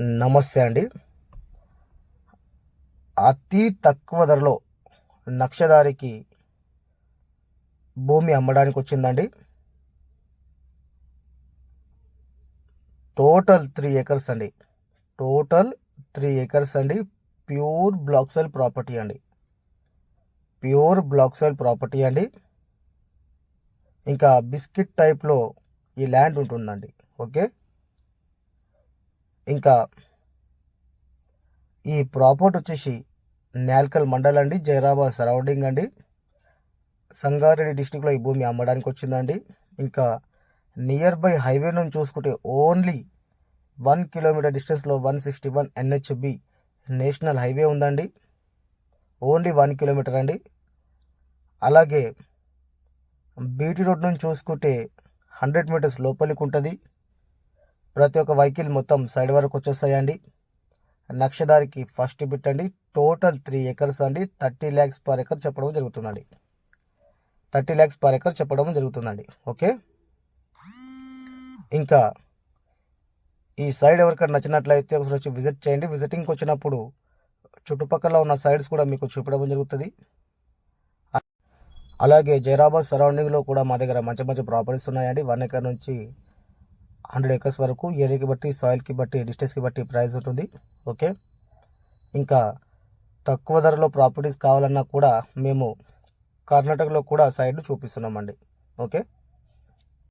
నమస్తే అండి. అతి తక్కువ ధరలో నక్షదారికి భూమి అమ్మడానికి వచ్చిందండి. టోటల్ త్రీ ఏకర్స్ అండి. టోటల్ త్రీ ఏకర్స్ అండి. ప్యూర్ బ్లాక్ సోయిల్ ప్రాపర్టీ అండి. ప్యూర్ బ్లాక్ సోయిల్ ప్రాపర్టీ అండి. ఇంకా బిస్కెట్ టైప్లో ఈ ల్యాండ్ ఉంటుందండి. ఓకే? ఇంకా ఈ ప్రాపర్టీ వచ్చేసి నేల్కల్ మండల్ అండి జైరాబాద్ సరౌండింగ్ అండి. సంగారెడ్డి డిస్టిక్లో ఈ భూమి అమ్మడానికి వచ్చిందండి. ఇంకా నియర్ బై హైవే నుంచి చూసుకుంటే ఓన్లీ వన్ కిలోమీటర్ డిస్టెన్స్లో one sixty one NHB national highway ఉందండి. ఓన్లీ వన్ కిలోమీటర్ అండి. అలాగే బీటీ రోడ్ నుంచి చూసుకుంటే హండ్రెడ్ మీటర్స్ లోపలికి ఉంటుంది. ప్రతి ఒక్క వెహికల్ మొత్తం సైడ్ వరకు వచ్చేస్తాయండి. నక్షదారికి ఫస్ట్ బిట్ అండి. టోటల్ త్రీ ఎకర్స్ అండి. థర్టీ ల్యాక్స్ పర్ ఎకర్ చెప్పడం జరుగుతుందండి. థర్టీ ల్యాక్స్ పర్ ఎకర్ చెప్పడం జరుగుతుందండి. ఓకే? ఇంకా ఈ సైడ్ ఎవరికైనా నచ్చినట్లయితే ఒకసారి వచ్చి విజిట్ చేయండి. విజిటింగ్కి వచ్చినప్పుడు చుట్టుపక్కల ఉన్న సైడ్స్ కూడా మీకు చూపడం జరుగుతుంది. అలాగే జైరాబాద్ సరౌండింగ్లో కూడా మా దగ్గర మంచి మంచి ప్రాపర్టీస్ ఉన్నాయండి. వన్ ఎకర్ నుంచి హండ్రెడ్ ఎకర్స్ వరకు ఏరియాకి బట్టి సాయిల్కి బట్టి డిస్టెన్స్కి బట్టి ప్రైస్ ఉంటుంది. ఓకే? ఇంకా తక్కువ ధరలో ప్రాపర్టీస్ కావాలన్నా కూడా మేము కర్ణాటకలో కూడా సైడ్ చూపిస్తున్నామండి. ఓకే?